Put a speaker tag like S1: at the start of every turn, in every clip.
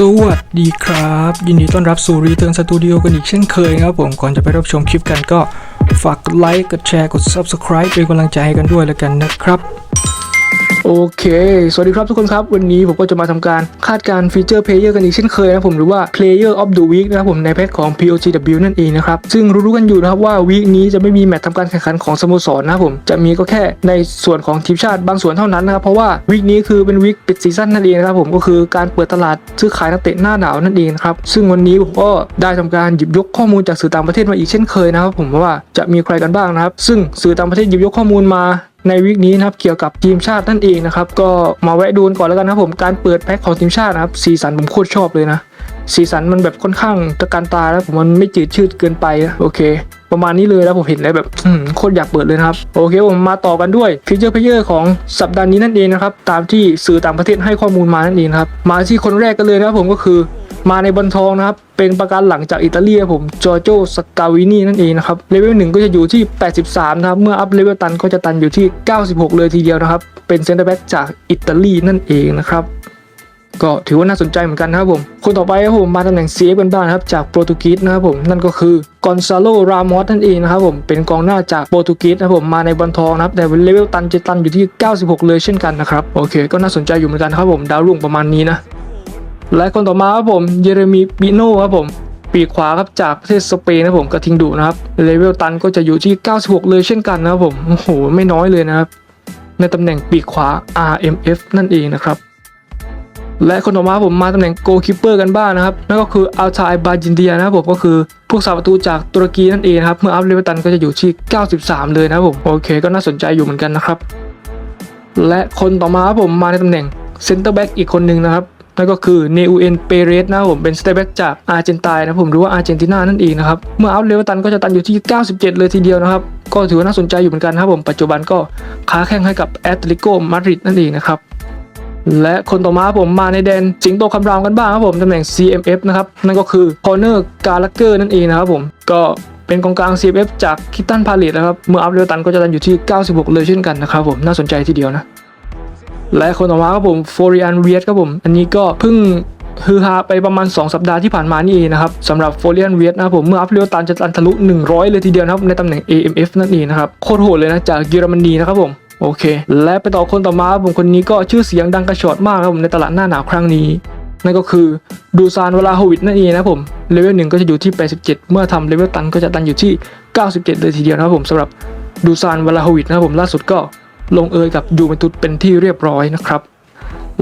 S1: สวัสดีครับ ยินดีต้อนรับสู่รีเทิร์นสตูดิโอกันอีกเช่นเคยนะครับผมก่อนจะไปรับชมคลิปกันก็ฝากกดไลค์กดแชร์กด Subscribe เป็นกำลังใจให้กันด้วยแล้วกันนะครับ โอเค สวัสดีครับทุกคนครับ วันนี้ผมก็จะมาทำการคาดการ์ฟีเจอร์เพลเยอร์กันอีกเช่นเคยนะผมหรือว่า Player of the Week นะครับผมในแพทของ POGW นั่นเองนะครับ ซึ่งรู้ๆกันอยู่นะครับว่าวีคนี้จะไม่มีแมตช์ทำการแข่งขันของสโมสรนะครับผมจะมีก็แค่ในส่วนของทีมชาติบางส่วนเท่านั้นนะครับเพราะว่าวีคนี้คือเป็นวีคปิดซีซั่นนั่นเองนะครับผมก็คือการเปิดตลาดซื้อขายนักเตะหน้าหนาวนั่นเองนะครับซึ่งวันนี้ผมก็ได้ทำการหยิบยกข้อมูลจากสื่อต่างประเทศมาอีกเช่นเคยนะครับผมว่าจะมีใครกันบ้างนะครับซึ่งสื่อต่างประเทศหยิบยกข้อมูลมา ในวิกนี้นะครับเกี่ยวกับทีมชาตินั่นเองนะครับก็มาแวะดูกันก่อนแล้วกันนะผมการเปิดแพ็คของทีมชาตินะครับสีสันผมโคตรชอบเลยนะสีสันมันแบบค่อนข้างตะการตาแล้วผมมันไม่จืดชืดเกินไปนะโอเค ประมาณนี้เลยแล้วผมเห็นแล้วแบบโคตรอยากเปิดเลยนะครับโอเคผมมาต่อกันด้วยฟีเจอร์เพลเยอร์ของสัปดาห์นี้นั่นเองนะครับตามที่สื่อต่างประเทศให้ข้อมูลมานั่นเองครับมาที่คนแรกกันเลยนะครับผมก็คือ มาในบอลทองนะครับ เป็นประกันหลังจากอิตาลีครับผมจอร์โจสกาวินีนั่นเองนะครับเลเวลหนึ่งก็จะอยู่ที่ 83 นะครับ เมื่ออัพเลเวลตันก็จะตันอยู่ที่ 96 เลยทีเดียวนะครับ เป็นเซนเตอร์แบ็กจากอิตาลีนั่นเองนะครับก็ถือว่าน่าสนใจเหมือนกันนะครับผม คนต่อไปครับผมมาตำแหน่ง CF กันบ้างนะครับ จากโปรตุเกสนะครับผม นั่นก็คือกอนซาโล รามอสนั่นเองนะครับผม เป็นกองหน้าจากโปรตุเกสนะครับผม มาในบอลทองนะครับ แต่เลเวลตันจะตันอยู่ที่ 96 เลยเช่นกันนะครับ โอเค ก็น่าสนใจอยู่เหมือนกันครับผม ดาวรุ่งประมาณนี้นะ และคนต่อมาครับผมเยเรมีปิโน่ครับผม ปีกขวาครับจากประเทศสเปนนะผมกระทิงดุนะครับเลเวลตันก็จะอยู่ที่ 96 เลยเช่นกันนะครับผมโอ้โหไม่น้อยเลยนะครับ ในตำแหน่งปีกขวา RMF นั่นเองนะครับและคนต่อมาผมมาตำแหน่งโกคิปเปอร์กันบ้างนะครับ นั่นก็คืออัลทายบาจินเดียนะครับผมก็คือพวกสาประตูจากตุรกีนั่นเองครับ เมื่ออัพเลเวลตันก็จะอยู่ที่ 93 เลยนะครับผมโอเค ก็น่าสนใจอยู่เหมือนกันนะครับ และคนต่อมาครับผมมาในตำแหน่งเซนเตอร์แบ็กอีกคนหนึ่งนะครับ นั่นก็คือเนอูเอ็นเปเรสนะครับผมเป็นสเตอร์แบ็กจากอาร์เจนตินานะผมหรือว่าอาร์เจนตินานั่นเองนะครับเมื่ออัพเลเวลตันก็จะตันอยู่ที่ 97 เลยทีเดียวนะครับก็ถือว่าน่าสนใจอยู่เหมือนกันครับผมปัจจุบันก็ค้าแข่งให้กับแอตเลติโกมาดริดนั่นเองนะครับและคนต่อมาผมมาในแดนสิงโตคำรามกันบ้างครับผมตำแหน่ง CMF นะครับนั่นก็คือคอร์เนอร์กาลักเกอร์นั่นเองนะครับผมก็เป็นกองกลาง CMF จากคิตันพาเลตนะครับเมื่ออัพเลเวลตันก็จะตันอยู่ที่ 96 เลยเช่นกันนะครับผมน่าสนใจทีเดียวนะ และคนต่อมาครับผมโฟริอันเวียสครับผม อันนี้ก็เพิ่งฮือฮาไปประมาณ 2 สัปดาห์ที่ผ่านมานี่เองนะครับสำหรับโฟริอันเวียสนะครับผมเมื่ออัพเรียวตันจะตันทะลุ 100 เลยทีเดียวนะครับในตำแหน่ง AMF นั่นเองนะครับโคตรโหดเลยนะจากเยอรมนีนะครับผมโอเค และไปต่อคนต่อมาครับผมคนนี้ก็ชื่อเสียงดังกระชอดมากครับผมในตลาดหน้าหนาวครั้งนี้นั่นก็คือดูซานเวลาโฮวิดนั่นเองนะผมเลเวลหนึ่งก็จะอยู่ที่ 87 เมื่อทำเลเวลตันก็จะตันอยู่ที่ 97 เลยทีเดียวนะครับผมสำหรับดูซานเวลาโฮวิดนะครับผมล่าสุดก็ ลงเอยกับยูเวนตุสเป็นที่เรียบร้อยนะครับ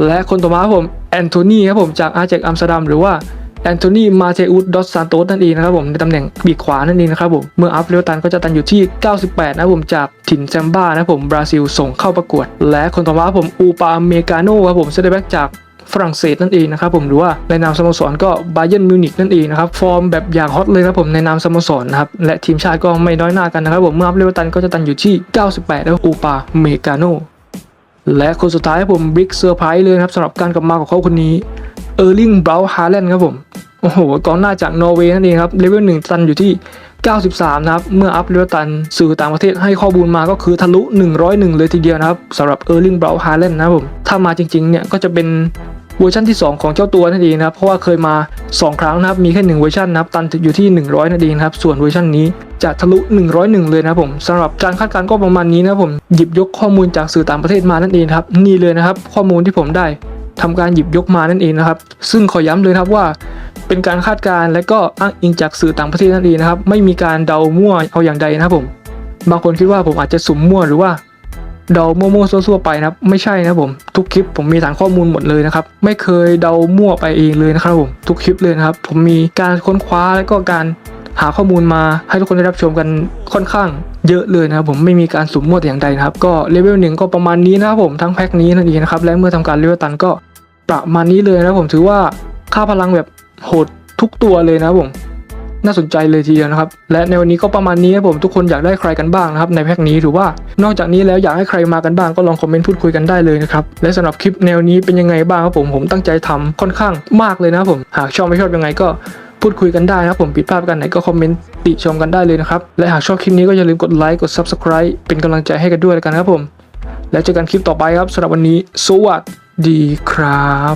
S1: และคนต่อมาผมแอนโทนีครับผมจากอาเจกอัมสเตอร์ดัมหรือว่าแอนโทนีมาเทอุสดอสซานโตสนั่นเองนะครับผมในตำแหน่งปีกขวานั่นเองนะครับผมเมื่ออัพเลวลตันก็จะตันอยู่ที่ 98 นะครับผมจากถิ่นแซมบ้านะครับผมบราซิลส่งเข้าประกวด และคนต่อมาผมอูปาเมกาโนครับผมเซเดแบ็กจาก ฝรั่งเศสนั่นเองนะครับผมหรือว่าในนามสโมสรก็บาเยนมิวนิกนั่นเองนะครับฟอร์มแบบอย่างฮอตเลยครับผมในนามสโมสรนะครับและทีมชาติก็ไม่น้อยหน้ากันนะครับผมเมื่ออัพเลเวลตันก็จะตันอยู่ที่ 98 แล้วอูปาเมกาโนและคนสุดท้ายผมบิ๊กเซอร์ไพรส์เลยครับสำหรับการกลับมาของเขาคนนี้เออร์ลิงบราวฮาร์แลนด์ครับผมโอ้โหกองหน้าจากนอร์เวย์นั่นเองครับเลเวลหนึ่งตันอยู่ที่ 93 นะครับ เมื่ออัพเลเวลตันสื่อต่างประเทศให้ข้อมูลมาก็คือทะลุ 101 เลยทีเดียวนะครับสำหรับเออร์ลิงบราวฮาร์แลนด์นะครับผม ถ้ามาจริงๆเนี่ยก็จะเป็น วอร์ชันที่ 2 ของเจ้าตัวนั่นเองนะครับเพราะว่าเคยมา 2 ครั้งนะครับมีแค่1เวอร์ชันนะครับตันอยู่ที่ 100นั่นเองครับส่วนเวอร์ชันนี้จะทะลุ 101 เลยนะครับผมสำหรับการคาดการณ์ก็ประมาณนี้นะผมหยิบยกข้อมูลจากสื่อต่างประเทศมานั่นเองครับนี่เลยนะครับข้อมูลที่ผมได้ทำการหยิบยกมานั่นเองนะครับ ซึ่งขอย้ำเลยครับว่า เป็นการคาดการณ์และก็อ้างอิงจากสื่อต่างประเทศนั่นเองนะครับ ไม่มีการเดามั่วเอาอย่างใดนะครับผม บางคนคิดว่าผมอาจจะสุ่มมั่วหรือว่า เดามั่วๆซั่วๆไปนะครับ ไม่ใช่นะผม ทุกคลิปผมมีฐานข้อมูลหมดเลยนะครับ ไม่เคยเดามั่วไปเองเลยนะครับผม ทุกคลิปเลยนะครับ ผมมีการค้นคว้าและก็การหาข้อมูลมาให้ทุกคนได้รับชมกันค่อนข้างเยอะเลยนะครับผมไม่มีการสุ่มมั่วแต่อย่างใดนะครับ ก็เลเวลหนึ่งก็ประมาณนี้นะครับผมทั้งแพ็คนี้นั่นเองนะครับและเมื่อทำการเลเวลตันก็ประมาณนี้เลยนะครับผมถือว่าค่าพลังแบบโหดทุกตัวเลยนะครับผม น่าสนใจเลยทีเดียวนะครับ และในวันนี้ก็ประมาณนี้ครับผมทุกคนอยากได้ใครกันบ้างนะครับในแพ็คนี้หรือว่านอกจากนี้แล้วอยากให้ใครมากันบ้างก็ลองคอมเมนต์พูดคุยกันได้เลยนะครับและสำหรับคลิปแนวนี้เป็นยังไงบ้างครับผมผมตั้งใจทำค่อนข้างมากเลยนะผมหากชอบไม่ชอบยังไงก็พูดคุยกันได้นะครับผมผิดพลาดกันไหนก็คอมเมนต์ติชมกันได้เลยนะครับและหากชอบคลิปนี้ก็อย่าลืมกดไลค์กด Subscribe เป็นกำลังใจให้กันด้วยแล้วกันครับผม แล้วเจอกันคลิปต่อไปครับสำหรับวันนี้ สวัสดีครับ